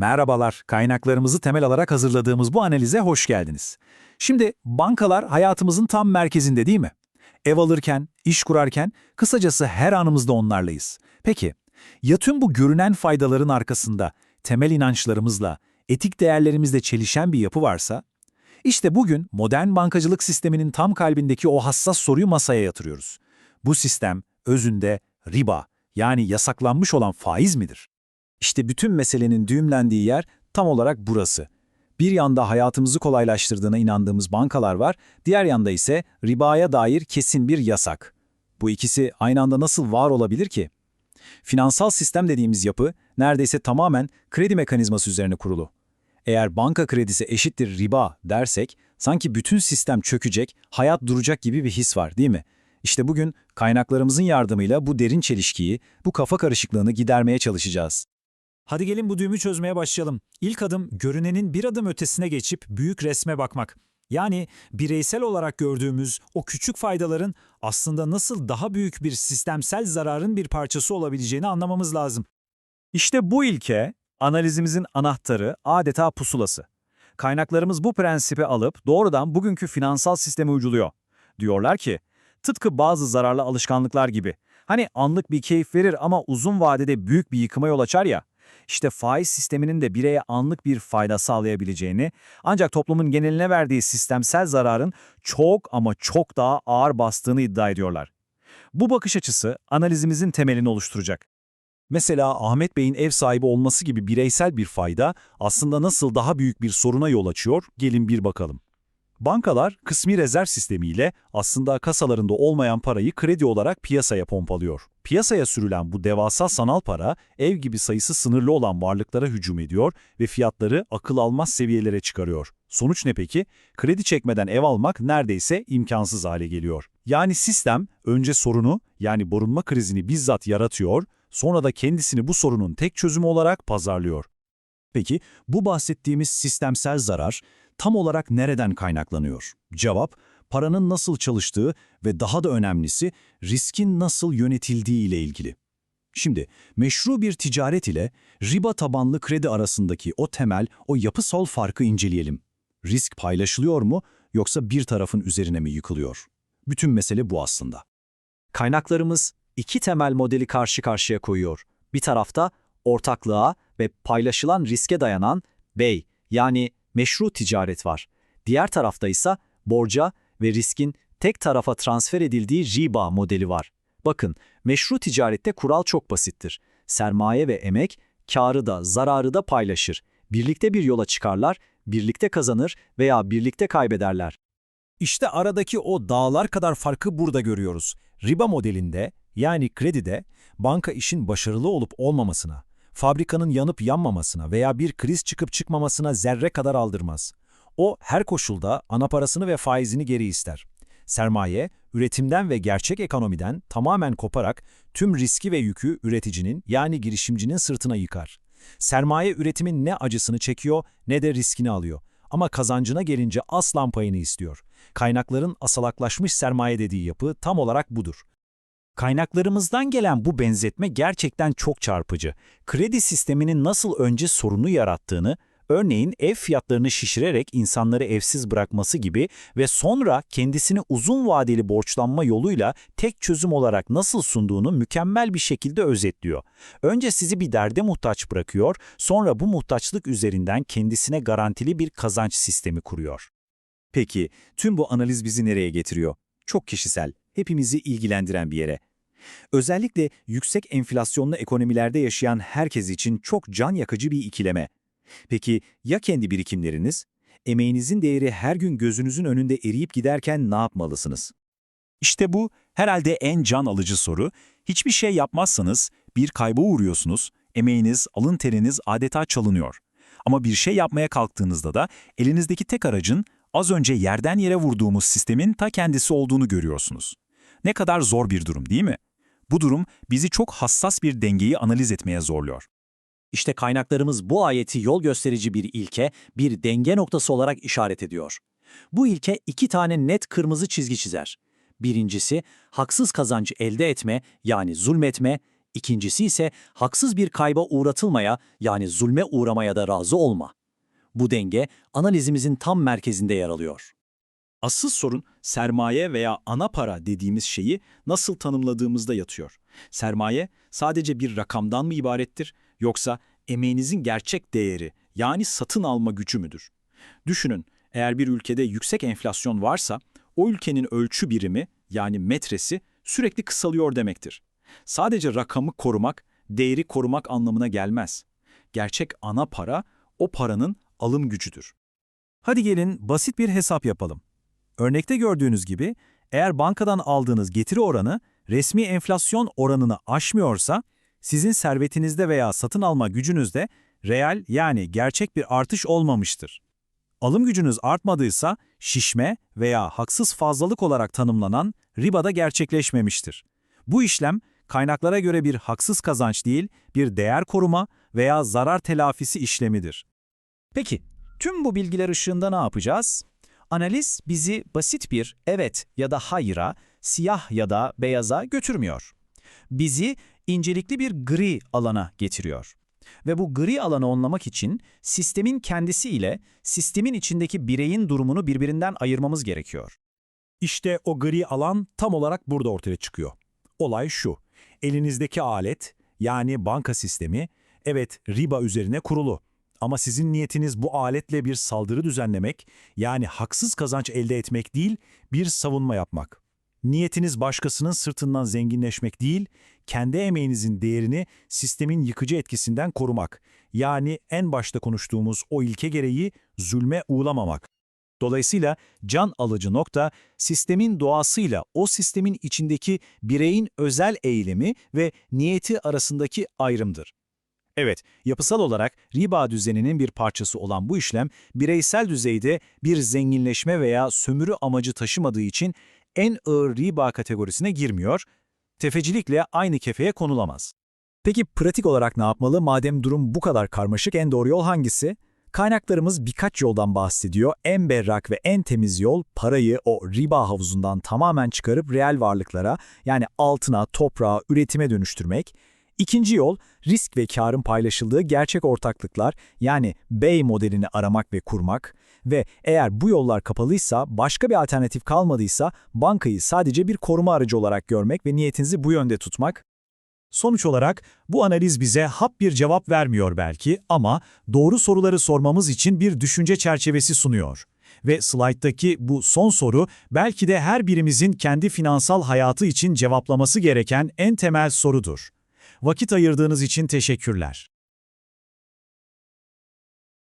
Merhabalar, kaynaklarımızı temel alarak hazırladığımız bu analize hoş geldiniz. Şimdi bankalar hayatımızın tam merkezinde değil mi? Ev alırken, iş kurarken, kısacası her anımızda onlarlayız. Peki, ya tüm bu görünen faydaların arkasında temel inançlarımızla, etik değerlerimizle çelişen bir yapı varsa? İşte bugün modern bankacılık sisteminin tam kalbindeki o hassas soruyu masaya yatırıyoruz. Bu sistem özünde riba yani yasaklanmış olan faiz midir? İşte bütün meselenin düğümlendiği yer tam olarak burası. Bir yanda hayatımızı kolaylaştırdığına inandığımız bankalar var, diğer yanda ise ribaya dair kesin bir yasak. Bu ikisi aynı anda nasıl var olabilir ki? Finansal sistem dediğimiz yapı neredeyse tamamen kredi mekanizması üzerine kurulu. Eğer banka kredisi eşittir riba dersek, sanki bütün sistem çökecek, hayat duracak gibi bir his var değil mi? İşte bugün kaynaklarımızın yardımıyla bu derin çelişkiyi, bu kafa karışıklığını gidermeye çalışacağız. Hadi gelin bu düğümü çözmeye başlayalım. İlk adım görünenin bir adım ötesine geçip büyük resme bakmak. Yani bireysel olarak gördüğümüz o küçük faydaların aslında nasıl daha büyük bir sistemsel zararın bir parçası olabileceğini anlamamız lazım. İşte bu ilke analizimizin anahtarı, adeta pusulası. Kaynaklarımız bu prensibi alıp doğrudan bugünkü finansal sisteme uyguluyor. Diyorlar ki, tıpkı bazı zararlı alışkanlıklar gibi. Hani anlık bir keyif verir ama uzun vadede büyük bir yıkıma yol açar ya. İşte faiz sisteminin de bireye anlık bir fayda sağlayabileceğini, ancak toplumun geneline verdiği sistemsel zararın çok ama çok daha ağır bastığını iddia ediyorlar. Bu bakış açısı analizimizin temelini oluşturacak. Mesela Ahmet Bey'in ev sahibi olması gibi bireysel bir fayda aslında nasıl daha büyük bir soruna yol açıyor, gelin bir bakalım. Bankalar kısmi rezerv sistemiyle aslında kasalarında olmayan parayı kredi olarak piyasaya pompalıyor. Piyasaya sürülen bu devasa sanal para ev gibi sayısı sınırlı olan varlıklara hücum ediyor ve fiyatları akıl almaz seviyelere çıkarıyor. Sonuç ne peki? Kredi çekmeden ev almak neredeyse imkansız hale geliyor. Yani sistem önce sorunu yani borunma krizini bizzat yaratıyor, sonra da kendisini bu sorunun tek çözümü olarak pazarlıyor. Peki bu bahsettiğimiz sistemsel zarar tam olarak nereden kaynaklanıyor? Cevap, paranın nasıl çalıştığı ve daha da önemlisi riskin nasıl yönetildiği ile ilgili. Şimdi meşru bir ticaret ile riba tabanlı kredi arasındaki o temel, o yapısal farkı inceleyelim. Risk paylaşılıyor mu yoksa bir tarafın üzerine mi yıkılıyor? Bütün mesele bu aslında. Kaynaklarımız iki temel modeli karşı karşıya koyuyor. Bir tarafta ortaklığa ve paylaşılan riske dayanan bey yani meşru ticaret var. Diğer tarafta ise borca ve riskin tek tarafa transfer edildiği riba modeli var. Bakın, meşru ticarette kural çok basittir. Sermaye ve emek, karı da zararı da paylaşır. Birlikte bir yola çıkarlar, birlikte kazanır veya birlikte kaybederler. İşte aradaki o dağlar kadar farkı burada görüyoruz. Riba modelinde, yani kredide, banka işin başarılı olup olmamasına, fabrikanın yanıp yanmamasına veya bir kriz çıkıp çıkmamasına zerre kadar aldırmaz. O her koşulda ana parasını ve faizini geri ister. Sermaye, üretimden ve gerçek ekonomiden tamamen koparak tüm riski ve yükü üreticinin yani girişimcinin sırtına yıkar. Sermaye üretimin ne acısını çekiyor ne de riskini alıyor. Ama kazancına gelince aslan payını istiyor. Kaynakların asalaklaşmış sermaye dediği yapı tam olarak budur. Kaynaklarımızdan gelen bu benzetme gerçekten çok çarpıcı. Kredi sisteminin nasıl önce sorunu yarattığını, örneğin ev fiyatlarını şişirerek insanları evsiz bırakması gibi ve sonra kendisini uzun vadeli borçlanma yoluyla tek çözüm olarak nasıl sunduğunu mükemmel bir şekilde özetliyor. Önce sizi bir derde muhtaç bırakıyor, sonra bu muhtaçlık üzerinden kendisine garantili bir kazanç sistemi kuruyor. Peki, tüm bu analiz bizi nereye getiriyor? Çok kişisel, hepimizi ilgilendiren bir yere. Özellikle yüksek enflasyonlu ekonomilerde yaşayan herkes için çok can yakıcı bir ikileme. Peki ya kendi birikimleriniz? Emeğinizin değeri her gün gözünüzün önünde eriyip giderken ne yapmalısınız? İşte bu herhalde en can alıcı soru. Hiçbir şey yapmazsanız bir kayba uğruyorsunuz, emeğiniz, alın teriniz adeta çalınıyor. Ama bir şey yapmaya kalktığınızda da elinizdeki tek aracın az önce yerden yere vurduğumuz sistemin ta kendisi olduğunu görüyorsunuz. Ne kadar zor bir durum değil mi? Bu durum bizi çok hassas bir dengeyi analiz etmeye zorluyor. İşte kaynaklarımız bu ayeti yol gösterici bir ilke, bir denge noktası olarak işaret ediyor. Bu ilke iki tane net kırmızı çizgi çizer. Birincisi, haksız kazancı elde etme yani zulmetme, İkincisi ise haksız bir kayba uğratılmaya yani zulme uğramaya da razı olma. Bu denge analizimizin tam merkezinde yer alıyor. Asıl sorun sermaye veya ana para dediğimiz şeyi nasıl tanımladığımızda yatıyor. Sermaye sadece bir rakamdan mı ibarettir yoksa emeğinizin gerçek değeri yani satın alma gücü müdür? Düşünün eğer bir ülkede yüksek enflasyon varsa o ülkenin ölçü birimi yani metresi sürekli kısalıyor demektir. Sadece rakamı korumak, değeri korumak anlamına gelmez. Gerçek ana para o paranın alım gücüdür. Hadi gelin basit bir hesap yapalım. Örnekte gördüğünüz gibi eğer bankadan aldığınız getiri oranı resmi enflasyon oranını aşmıyorsa sizin servetinizde veya satın alma gücünüzde reel yani gerçek bir artış olmamıştır. Alım gücünüz artmadıysa şişme veya haksız fazlalık olarak tanımlanan riba da gerçekleşmemiştir. Bu işlem kaynaklara göre bir haksız kazanç değil, bir değer koruma veya zarar telafisi işlemidir. Peki, tüm bu bilgiler ışığında ne yapacağız? Analiz bizi basit bir evet ya da hayıra, siyah ya da beyaza götürmüyor. Bizi incelikli bir gri alana getiriyor. Ve bu gri alanı anlamak için sistemin kendisi ile sistemin içindeki bireyin durumunu birbirinden ayırmamız gerekiyor. İşte o gri alan tam olarak burada ortaya çıkıyor. Olay şu, elinizdeki alet yani banka sistemi evet riba üzerine kurulu. Ama sizin niyetiniz bu aletle bir saldırı düzenlemek yani haksız kazanç elde etmek değil, bir savunma yapmak. Niyetiniz başkasının sırtından zenginleşmek değil, kendi emeğinizin değerini sistemin yıkıcı etkisinden korumak. Yani en başta konuştuğumuz o ilke gereği zulme uğlamamak. Dolayısıyla can alıcı nokta sistemin doğasıyla o sistemin içindeki bireyin özel eylemi ve niyeti arasındaki ayrımdır. Evet, yapısal olarak riba düzeninin bir parçası olan bu işlem bireysel düzeyde bir zenginleşme veya sömürü amacı taşımadığı için en ağır riba kategorisine girmiyor, tefecilikle aynı kefeye konulamaz. Peki pratik olarak ne yapmalı madem durum bu kadar karmaşık en doğru yol hangisi? Kaynaklarımız birkaç yoldan bahsediyor. En berrak ve en temiz yol parayı o riba havuzundan tamamen çıkarıp reel varlıklara yani altına, toprağa, üretime dönüştürmek. İkinci yol risk ve karın paylaşıldığı gerçek ortaklıklar yani Bay modelini aramak ve kurmak ve eğer bu yollar kapalıysa, başka bir alternatif kalmadıysa bankayı sadece bir koruma aracı olarak görmek ve niyetinizi bu yönde tutmak. Sonuç olarak bu analiz bize hap bir cevap vermiyor belki ama doğru soruları sormamız için bir düşünce çerçevesi sunuyor. Ve slayttaki bu son soru belki de her birimizin kendi finansal hayatı için cevaplaması gereken en temel sorudur. Vakit ayırdığınız için teşekkürler.